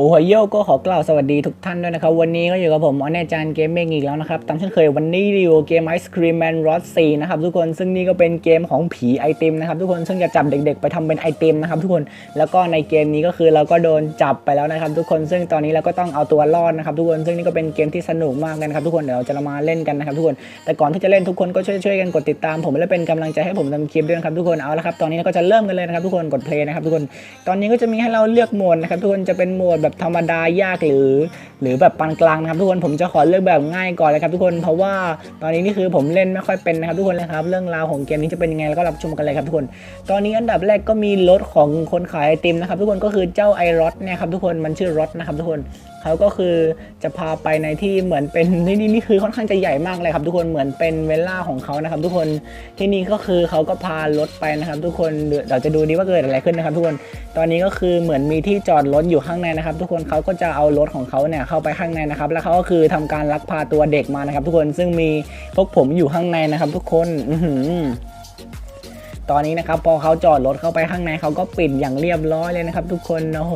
โอไฮโยก็ขอกล่าวสวัสดีทุกท่านด้วยนะครับ วันนี้ก็อยู่กับผมออนแนจานเกมเมงอีกแล้วนะครับ ตามเช่นเคยวันนี้รีวิวเกมไอศครีมแมนรอสซีนะครับทุกคนซึ่งนี่ก็เป็นเกมของผีไอติมนะครับทุกคนซึ่งจะจับเด็กๆ ไปทำเป็นไอติมนะครับทุกคนแล้วก็ในเกมนี้ก็คือเราก็โดนจับไปแล้วนะครับทุกคนซึ่งตอนนี้เราก็ต้องเอาตัวรอดนะครับทุกคนซึ่งนี่ก็เป็นเกมที่สนุกมากเลยนะครับทุกคนเดี๋ยวเราจะมาเล่นกันนะครับทุกคนแต่ก่อนที่จะเล่นทุกคนก็ช่วยๆกันกดติดตาม ผมและเป็นกำลังใจให้ผมทำคลิปด้วยนะครับทุกคนเอาละครับตอนนี้เราก็จะเริ่มกันเลยนะครับทุกคนกดเพลย์นะครับทุกคนตอนนี้ก็จะมีให้เราเลือกโหมดนะครับทุกคนจะเป็นโหมดแบบธรรมดายากหรือ หรือแบบปานกลางนะครับทุกคนผมจะขอเลือกแบบง่ายก่อนเลยครับทุกคนเพราะว่าตอนนี้นี่คือผมเล่นไม่ค่อยเป็นนะครับทุกคนเลยครับเรื่องราวของเกมนี้จะเป็นยังไงแล้วก็รับชมกันเลยครับทุกคน ตอนนี้อันดับแรกก็มีรถของคนขายไอติมนะครับทุกคนก็คือเจ้าไอรอดเนี่ยครับทุกคนมันชื่อรถนะครับทุกคนเขาก็คือจะพาไปในที่เหมือนเป็นนี่นี่นี่คือค่อนข้างจะใหญ่มากเลยครับ ทุกคนเหมือนเป็นเวล่าของเขานะครับ ทุกคนที่นี่ก็คือเขาก็พารถไปนะครับ ทุกคนเดี๋ยวจะดูดีว่าเกิดอะไรขึ้นนะครับ ทุกคนตอนนี้ก็คือเหมือนมีที่จอดรถอยู่ข้างในนะครับ ทุกคนเขาก็จะเอารถของเขาเนี่ยเข้าไปข้างในนะครับ แล้วเขาก็คือทำการลักพาตัวเด็กมานะครับ ทุกคนซึ่งมีพวกผมอยู่ข้างในนะครับ ทุกคน อื ตอนนี้นะครับพอเขาจอดรถเข้าไปข้างในเขาก็ปิดอย่างเรียบร้อยเลยนะครับ ทุกคนโอ้โห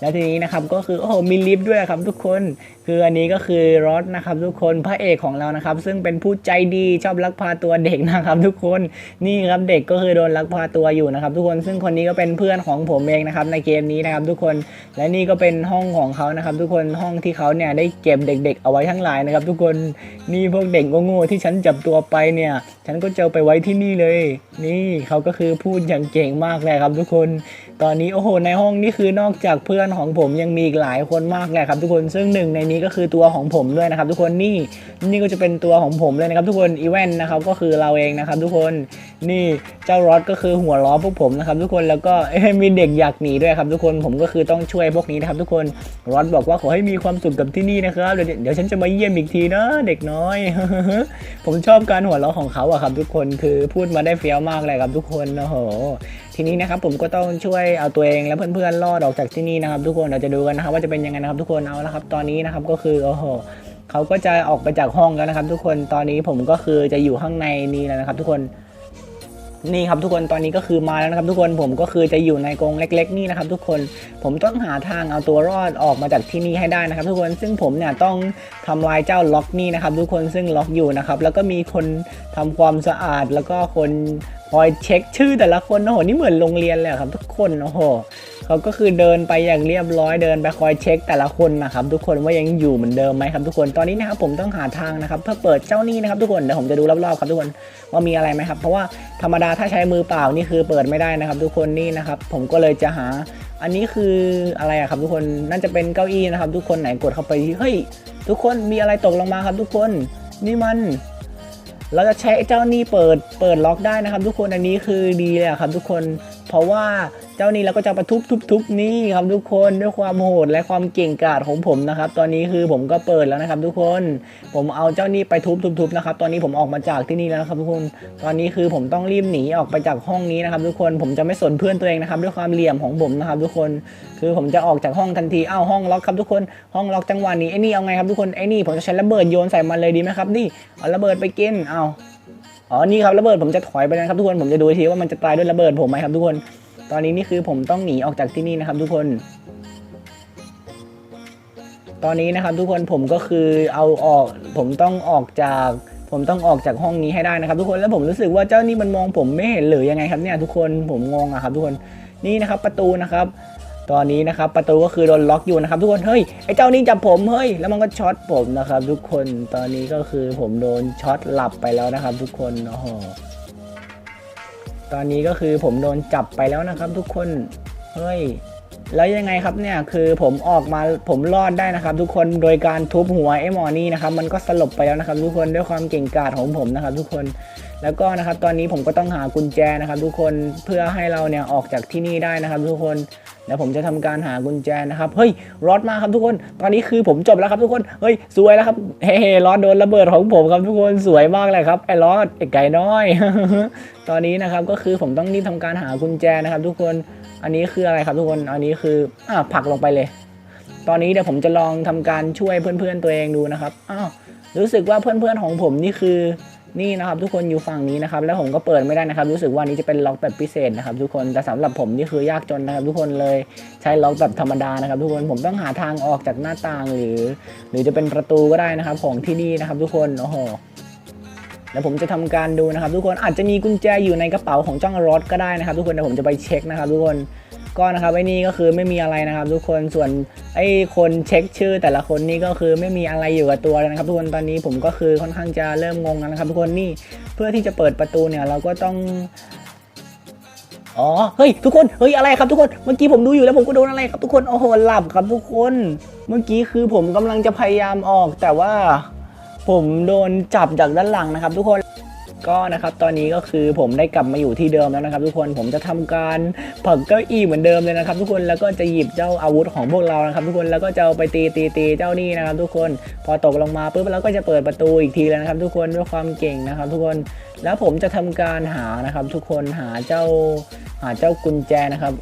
แล้วทีนี้นะครับก็คือโอ้โหมีลิฟต์ด้วยครับทุกคน คืออันนี้ก็คือรถนะครับทุกคนพระเอกของเรานะครับ ซึ่งเป็นผู้ใจดีชอบลักพาตัวเด็กนะครับทุกคนนี่ครับเด็กก็คือโดนลักพาตัวอยู่นะครับ ทุกคนซึ่งคนนี้ก็เป็นเพื่อนของผมเองนะครับในเกมนี้นะครับทุกคนและนี่ก็เป็นห้องของเขานะครับ ทุกคนห้องที่เขาเนี่ยได้เก็บเด็ก ๆ เอาไว้ทั้งหลายนะครับ ทุกคนนี่พวกเด็กโง่ๆที่ฉันจับตัวไปเนี่ย ฉันก็จะเอาไปไว้ที่นี่เลย นี่เขาก็คือพูดอย่างเก่งมากเลยครับทุกคน ตอนนี้โอ้โหในห้องนี่คือนอกจากเพื่อนของผมยังมีอีกหลายคนมากเลยครับทุกคนซึ่งหนึ่งในนี้ก็คือตัวของผมด้วยนะครับ ทุกคนนี่นี่ก็จะเป็นตัวของผมเลยนะครับ ทุกคนอีเวนนะครับก็คือเราเองนะครับ ทุกคนนี่เจ้ารอดก็คือหัวล้อพวกผมนะครับทุกคนแล้วก็มีเด็กอยากหนีด้วยครับ ทุกคนผมก็คือต้องช่วยพวกนี้นะครับทุกคนรอดบอกว่าขอให้มีความสุขกับที่นี่นะครับเดี๋ยวเดี๋ยวฉันจะมาเยี่ยมอีกทีนะเด็กน้อย ผมชอบการหัวเราะของเขาอะครับ ทุกคนคือพูดมาได้เฟี้ยวมากเลยครับทุกคนโอ้โห ทีนี้นะครับผมก็ต้องช่วยเอาตัวเองและเพื่อนๆรอดออกจากที่นี่นะครับ ทุกคนเราจะดูกันนะครับ ว่าจะเป็นยังไงนะครับ ทุกคนเอาละครับ ตอนนี้นะครับก็คือโอ้โหเขาก็จะออกไปจากห้องแล้วนะครับ ทุกคนตอนนี้ผมก็คือจะอยู่ข้างในนี้แล้วนะครับ ทุกคน นี่ครับทุกคนตอนนี้ก็คือมาแล้วนะครับทุกคนผมก็คือจะอยู่ในกรงเล็ก ๆ นี่นะครับทุกคนผมต้องหาทางเอาตัวรอดออกมาจากที่นี่ให้ได้นะครับ ทุกคนซึ่งผมเนี่ยต้องทำลายเจ้าล็อกนี่นะครับ ทุกคนซึ่งล็อกอยู่นะครับแล้วก็มีคนทำความสะอาดแล้วก็คนคอยเช็คชื่อแต่ละคนโอ้โหนี่เหมือนโรงเรียนเลยอะครับทุกคนโอ้โห เขาก็คือเดินไปอย่างเรียบร้อยเดินไปคอยเช็คแต่ละคนนะครับทุกคนว่ายังอยู่เหมือนเดิมไหมครับทุกคนตอนนี้นะครับผมต้องหาทางนะครับเพื่อเปิดเจ้านี่นะครับทุกคนเดี๋ยวผมจะดูรอบๆครับทุกคนว่ามีอะไรไหมครับเพราะว่าธรรมดาถ้าใช้มือเปล่านี่คือเปิดไม่ได้นะครับ ทุกคนนี่นะครับผมก็เลยจะหา อันนี้คืออะไรอะครับทุกคนน่าจะเป็นเก้าอี้นะครับ ทุกคนไหนกดเข้าไปเฮ้ยทุกคนมีอะไรตกลงมาครับ ทุกคนนี่มัน เราจะใช้เจ้านี่เปิดเปิดล็อกได้นะครับ ทุกคนอันนี้คือดีเลยครับ ทุกคนเพราะว่าเจ้านี่เราก็จะประทุบทุบทุบนี่ครับ ทุกคนด้วยความโหดและความเก่งกาจของผมนะครับ ตอนนี้คือผมก็เปิดแล้วนะครับ ทุกคน ผมเอาเจ้านี่ไปทุบทุบทุบนะครับ ตอนนี้ผมออกมาจากที่นี่แล้วนะครับทุกคน ตอนนี้คือผมต้องรีบหนีออกไปจากห้องนี้นะครับ ทุกคนผมจะไม่สนเพื่อนตัวเองนะครับ ด้วยความเหลี่ยมของผมนะครับ ทุกคน คือผมจะออกจากห้องทันทีอ้าวห้องล็อกครับทุกคนห้องล็อกจังหวะนี้ไอ้นี่เอาไงครับทุกคนไอ้นี่ผมจะใช้ระเบิดโยนใส่มันเลยดีไหมครับนี่เอาระเบิดไปกินเอาอ๋อนี่ครับระเบิดผมจะถอยไปนะครับทุกคนผมจะดูทีว่ามันจะตายด้วยระเบิดผมไหมครับทุกคน ตอนนี้นี่คือผมต้องหนีออกจากที่นี่นะครับทุกคน ตอนนี้นะครับทุกคนผมก็คือเอาออกผมต้องออกจาก ผมต้องออกจากห้องนี้ให้ได้นะครับ ทุกคนแล้วผมรู้สึกว่าเจ้านี่มันมองผมไม่เห็นหรือยังไงครับเนี่ยทุกคนผมงงอะครับ ทุกคนนี่นะครับประตูนะครับ ตอนนี้นะครับประตูก็คือโดนล็อกอยู่นะครับทุกคนเฮ้ยไอ้เจ้านี่จับผมเฮ้ยแล้วมันก็ช็อตผมนะครับ ทุกคนตอนนี้ก็คือผมโดนช็อตหลับไปแล้วนะครับ ทุกคนโอ้โหตอนนี้ก็คือผมโดนจับไปแล้วนะครับ ทุกคนเฮ้ยแล้วยังไงครับเนี่ยคือผมออกมาผมรอดได้นะครับ ทุกคนโดยการทุบหัวไอ้หมอนี่นะครับ มันก็สลบไปแล้วนะครับ ทุกคนด้วยความเก่งกาจของผมนะครับ ทุกคนแล้วก็นะครับ ตอนนี้ผมก็ต้องหากุญแจนะครับ ทุกคนเพื่อให้เราเนี่ยออกจากที่นี่ได้นะครับ ทุกคน แล้วผมจะทำการหากุญแจนะครับ เฮ้ยรอดมาครับทุกคน ตอนนี้คือผมจบแล้วครับทุกคน เฮ้ยสวยแล้วครับ เฮ้รอดโดนระเบิดของผมครับทุกคนสวยมากเลยครับไอ้รอดไอ้ไก่น้อย ตอนนี้นะครับก็คือผมต้องรีบทำการหากุญแจนะครับ ทุกคน อันนี้คืออะไรครับทุกคน อันนี้คืออ่าผักลงไปเลย ตอนนี้เดี๋ยวผมจะลองทำการช่วยเพื่อนๆตัวเองดูนะครับ อ้าวรู้สึกว่าเพื่อนๆของผมนี่คือ นี่นะครับทุกคนอยู่ฝั่งนี้นะครับแล้วผมก็เปิดไม่ได้นะครับ รู้สึกว่านี้จะเป็นล็อกแบบพิเศษนะครับ ทุกคนแต่สำหรับผมนี่คือยากจนนะครับ ทุกคนเลยใช้ล็อกแบบธรรมดานะครับ ทุกคนผมต้องหาทางออกจากหน้าต่างหรือ หรือจะเป็นประตูก็ได้นะครับของที่นี่นะครับ ทุกคนโอ้โหแล้วผมจะทำการดูนะครับ ทุกคนอาจจะมีกุญแจอยู่ในกระเป๋าของจ้องรถก็ได้นะครับ ทุกคนเดี๋ยวผมจะไปเช็คนะครับ ทุกคน ก็นะครับไอ้นี่ก็คือไม่มีอะไรนะครับ ทุกคนส่วนไอ้คนเช็คชื่อ แต่ละคนนี่ก็คือไม่มีอะไรอยู่กับตัวเลยนะครับ ทุกคนตอนนี้ผมก็คือค่อนข้างจะเริ่มงงแล้วนะครับ ทุกคนนี่เพื่อที่จะเปิดประตูเนี่ยเราก็ต้องอ๋อเฮ้ยทุกคนเฮ้ยอะไรครับทุกคนเมื่อกี้ผมดูอยู่แล้วผมก็โดนอะไรครับทุกคนโอ้โหหลับครับทุกคน เมื่อกี้คือผมกำลังจะพยายามออก แต่ว่าผมโดนจับจากด้านหลังนะครับ ทุกคน ก็นะครับตอนนี้ก็คือผมได้กลับมาอยู่ที่เดิมแล้วนะครับ ทุกคนผมจะทำการผลักเก้าอี้เหมือนเดิมเลยนะครับ ทุกคนแล้วก็จะหยิบเจ้าอาวุธของพวกเรานะครับ ทุกคนแล้วก็จะเอาไปตีตีตีเจ้านี่นะครับ ทุกคนพอตกลงมาปุ๊บเราก็จะเปิดประตูอีกทีแล้วนะครับ ทุกคนด้วยความเก่งนะครับ ทุกคนแล้วผมจะทำการหานะครับ ทุกคนหาเจ้าหาเจ้ากุญแจนะครับ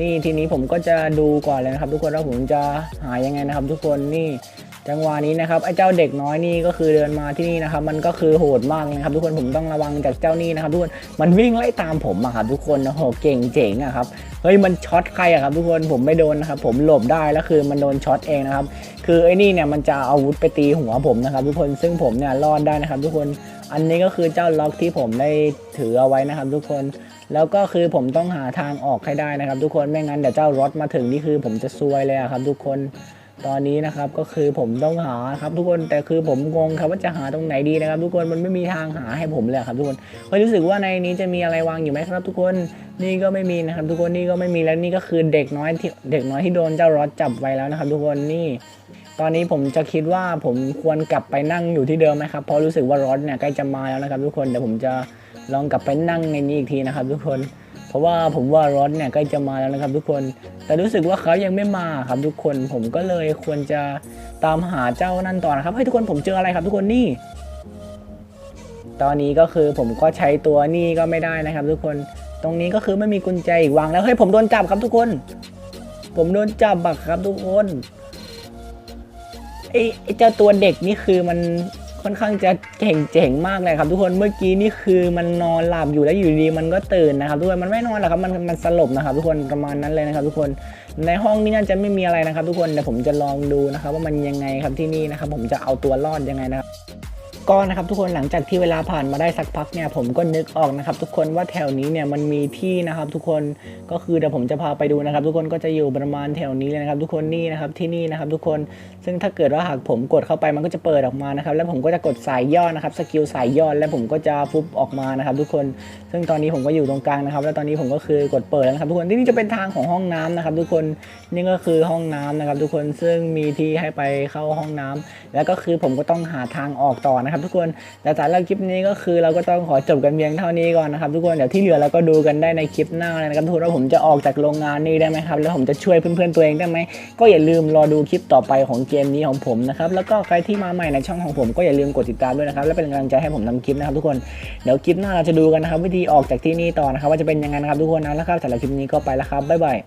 นี่ทีนี้ผมก็จะดูก่อนเลยนะครับ ทุกคนว่าผมจะหายังไงนะครับ ทุกคนนี่ จังหวะนี้นะครับไอ้เจ้าเด็กน้อยนี่ก็คือเดินมาที่นี่นะครับมันก็คือโหดมากเลยนะครับทุกคนผมต้องระวังจากเจ้านี่นะครับทุกคนมันวิ่งไล่ตามผมอะครับทุกคนโอ้โหเก่งเจ๋งอะครับเฮ้ยมันช็อตใครอะครับทุกคนผมไม่โดนนะครับผมหลบได้แล้วคือมันโดนช็อตเองนะครับคือไอ้นี่เนี่ยมันจะเอาอาวุธไปตีหัวผมนะครับทุกคนซึ่งผมเนี่ยรอดได้นะครับทุกคนอันนี้ก็คือเจ้าล็อกที่ผมได้ถือเอาไว้นะครับ ทุกคนแล้วก็คือผมต้องหาทางออกให้ได้นะครับ ทุกคนไม่งั้นเดี๋ยวเจ้ารถมาถึงนี่คือผมจะซวยเลยอะครับทุกคน ตอนนี้นะครับก็คือผมต้องหาครับทุกคนแต่คือผมงงครับว่าจะหาตรงไหนดีนะครับ ทุกคนมันไม่มีทางหาให้ผมเลยครับทุกคนเฮ้ยรู้สึกว่าในนี้จะมีอะไรวางอยู่ไหมครับทุกคนนี่ก็ไม่มีนะครับ ทุกคนนี่ก็ไม่มีแล้วนี่ก็คือเด็กน้อยที่เด็กน้อยที่โดนเจ้ารถจับไว้แล้วนะครับ ทุกคนนี่ ตอนนี้ผมจะคิดว่าผมควรกลับไปนั่งอยู่ที่เดิมไหมครับเพราะรู้สึกว่ารถเนี่ยใกล้จะมาแล้วนะครับ ทุกคนเดี๋ยวผมจะลองกลับไปนั่งในนี้อีกทีนะครับ ทุกคน เพราะว่าผมว่ารถเนี่ยใกล้จะมาแล้วนะครับ ทุกคน แต่รู้สึกว่าเขายังไม่มาครับทุกคน ผมก็เลยควรจะตามหาเจ้านั่นต่อนะครับเฮ้ทุกคนผมเจออะไรครับ ทุกคนนี่ ตอนนี้ก็คือผมก็ใช้ตัวนี่ก็ไม่ได้นะครับ ทุกคน ตรงนี้ก็คือไม่มีกุญแจอีกวางแล้วเฮ้ยผมโดนจับครับทุกคน ผมโดนจับบักครับทุกคนไอไอ้เจ้าตัวเด็กนี่คือมัน ค่อนข้างจะเก่งเจ๋งมากเลยครับ ทุกคนเมื่อกี้นี่คือมันนอนหลับอยู่แล้วอยู่ดีมันก็ตื่นนะครับทุกคนมันไม่นอนหรอกครับมันมันสลบนะครับทุกคนประมาณนั้นเลยนะครับ ทุกคนในห้องนี้น่าจะไม่มีอะไรนะครับ ทุกคนเดี๋ยวผมจะลองดูนะครับ ว่ามันยังไงครับที่นี่นะครับ ผมจะเอาตัวรอดยังไงนะครับ ก็นะครับทุกคนหลังจากที่เวลาผ่านมาได้สักพักเนี่ยผมก็นึกออกนะครับทุกคนว่าแถวนี้เนี่ยมันมีที่นะครับทุกคนก็คือเดี๋ยวผมจะพาไปดูนะครับ ทุกคนก็จะอยู่ประมาณแถวนี้เลยนะครับ ทุกคนนี่นะครับที่นี่นะครับ ทุกคนซึ่งถ้าเกิดว่าหากผมกดเข้าไปมันก็จะเปิดออกมานะครับ แล้วผมก็จะกดสายย่อนะครับสกิลสายย่อแล้วผมก็จะฟุบออกมานะครับ ทุกคน ซึ่งตอนนี้ผมก็อยู่ตรงกลางนะครับ แล้วตอนนี้ผมก็คือกดเปิดแล้วนะครับ ทุกคนที่นี่จะเป็นทางของห้องน้ำนะครับ ทุกคนนี่ก็คือห้องน้ำนะครับ ทุกคนซึ่งมีที่ให้ไปเข้าห้องน้ำแล้วก็คือผมก็ต้องหาทางออกต่อนะครับทุกคนแต่สำหรับคลิปนี้ก็คือเราก็ต้องขอจบกันเพียงเท่านี้ก่อนนะครับทุกคนเดี๋ยวที่เหลือเราก็ดูกันได้ในคลิปหน้าเลยนะครับทุกคนว่าผมจะออกจากโรงงานนี้ได้ไหมครับแล้วผมจะช่วยเพื่อนๆตัวเองได้ไหมก็อย่าลืมรอดูคลิปต่อไปของเกมนี้ของผมนะครับแล้วก็ใครที่มาใหม่ในช่องของผมก็อย่าลืมกดติดตามด้วยนะครับและเป็นกำลังใจให้ผมทำคลิปนะครับทุกคนเดี๋ยวคลิปหน้าเราจะดูกันนะครับวิธีออกจากที่นี่ต่อนะครับว่าจะเป็นยังไงนะครับทุกคนนะแล้วครับสำหรับคลิปนี้ก็ไปแล้วครับบ๊ายบาย